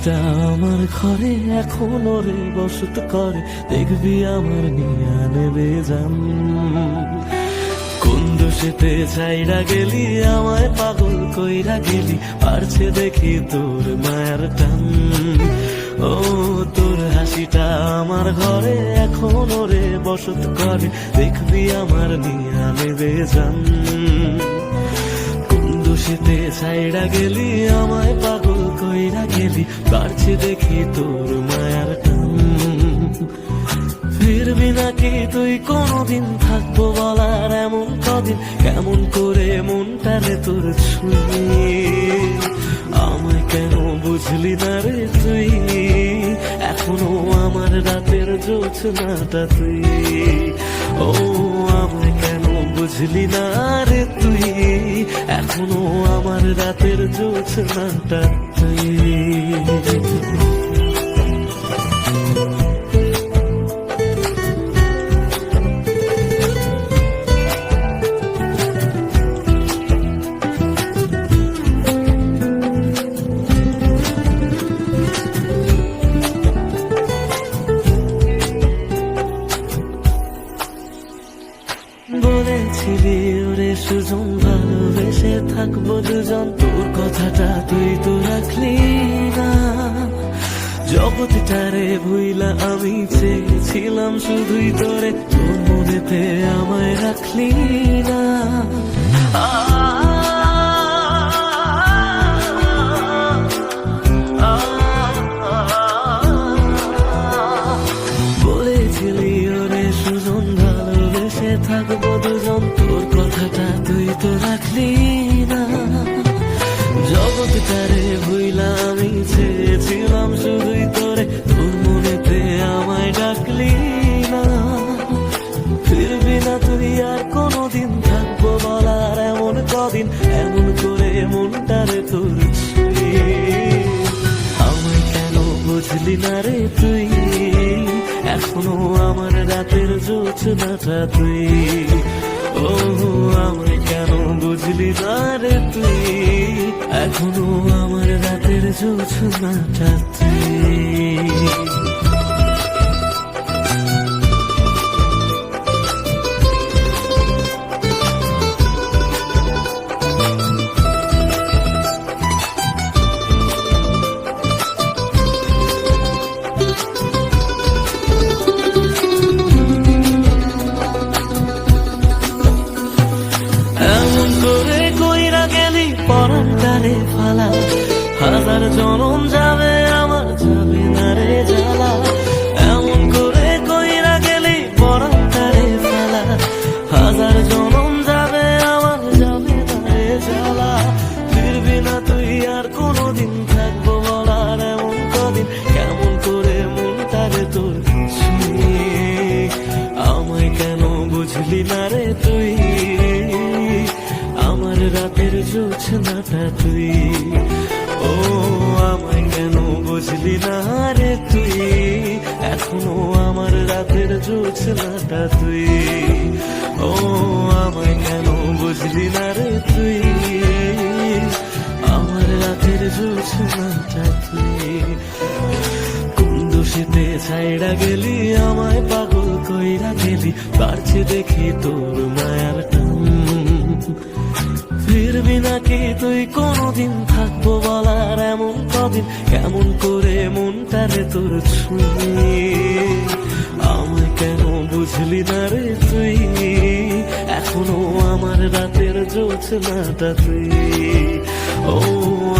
হাসিটা আমার ঘরে, এখনও রে বসত করে। দেখবি আমার নিয়া নেবে যান কোন দোষেতে চাইরা গেলি, আমায় পাগল কইরা গেলি, পারছে দেখি তোর মায়ের টান। ও, তোর হাসিটা আমার ঘরে, এখনও রে বসত করে। দেখবি আমার নিয়া নেবে যান কোন দোষেতে ছাইড়া গেলি, আমায় পাগল কইরা গেলি বাড়ছে দেখি তোর মায়ার টান। ফিরবি নাকি তুই? কোনদিন থাকব বলার এমন কদিন। কেমন করে মনটারে তোর ছুঁয়ে? আমায় কেন বুঝলি না রে তুই? এখনও আমার রাতের জোছনাটা তুই। ও, আমায় বুঝলি না রে তুই? এখনও আমার রাতের জোছনাটা তুই। থাকব দুজন, তোর কথাটা তুই তো রাখলি না। জগৎটারে ভুইলা আমি চেয়েছিলাম, শুধুই তোরে তোর মনেতে আমায় রাখলি না। জগৎটারে ভুইলা চেয়েছিলাম শুধুই তোরে। তোর মনেতে আমায় ডাকলি না। ফিরবি না তুই আর কোনোদিন, থাকব বলার এমন কদিন, এমন করে মনটারে তোর আমায় কেন বুঝলি না রে তুই? এখনও আমার রাতের জোছনাটা তুই। ও আমায় কেন বুঝলি না এখনও আমার রাতের জোছনাটা তুই বুঝলি না রে তুই, আমার রাতের জোছনাটা তুই। ও, আমায় কেন বুঝলি না রে তুই? এখনও আমার রাতের জোছনাটা তুই। ও, আমায় কেন বুঝলি না রে তুই? আমার রাতের জোছনাটা তুই। দোষেতে ছাইড়া গেলি, আমায় পাগল কইরা গেলি বাড়ছে দেখি তোর মায়ার টান। ফিরবি নাকি তুই, কোনদিন থাকব বলার এমন কদিন, কেমন করে মনটারে তোর ছুঁয়ে? আমায় কেন বুঝলি না রে তুই? এখনও আমার রাতের জোছনাটা তুই। ও,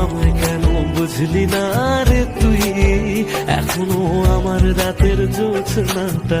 আমায় কেন বুঝলি না রে এখনও আমার রাতের জোছনাটা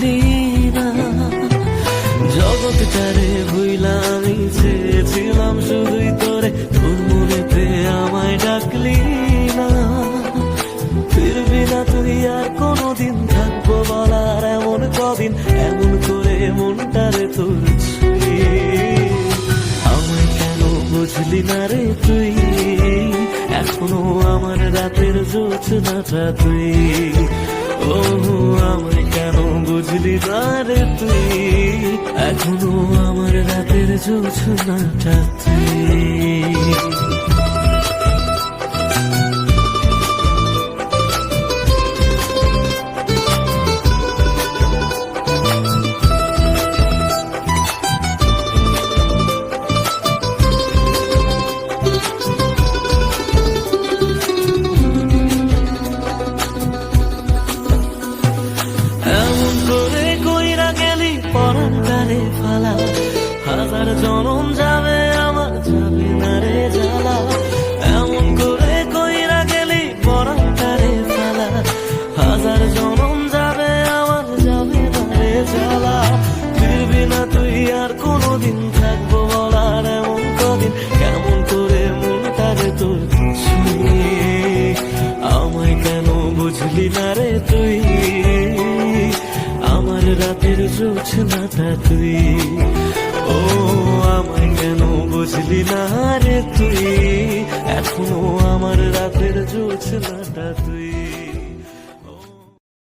তো না জগৎটারে ভুইলা আমি চেয়েছিলাম শুধুই তোরে তোর মনেতে আমায় ডাকলি না ফিরবি না তুই আর কোনোদিন, থাকব বলার এমন কদিন, এমন করে মনটারে তোর ছুঁয়ে আমায় কেন বুঝলি না রে তুই? এখনও আমার রাতের জোছনাটা তুই। ও আমায় কেন বুঝলি না রে তুই? এখনও আমার রাতের জোছনাটা তুই। আর কোনোদিন থাকব বলার এমন কদিন। কেমন করে মনটারে তোর আমায় কেন বুঝলি না রে তুই? আমার রাতের জোছনাটা তুই। ও, আমায় কেন বুঝলি না রে তুই? এখনও আমার রাতের জোছনাটা তুই।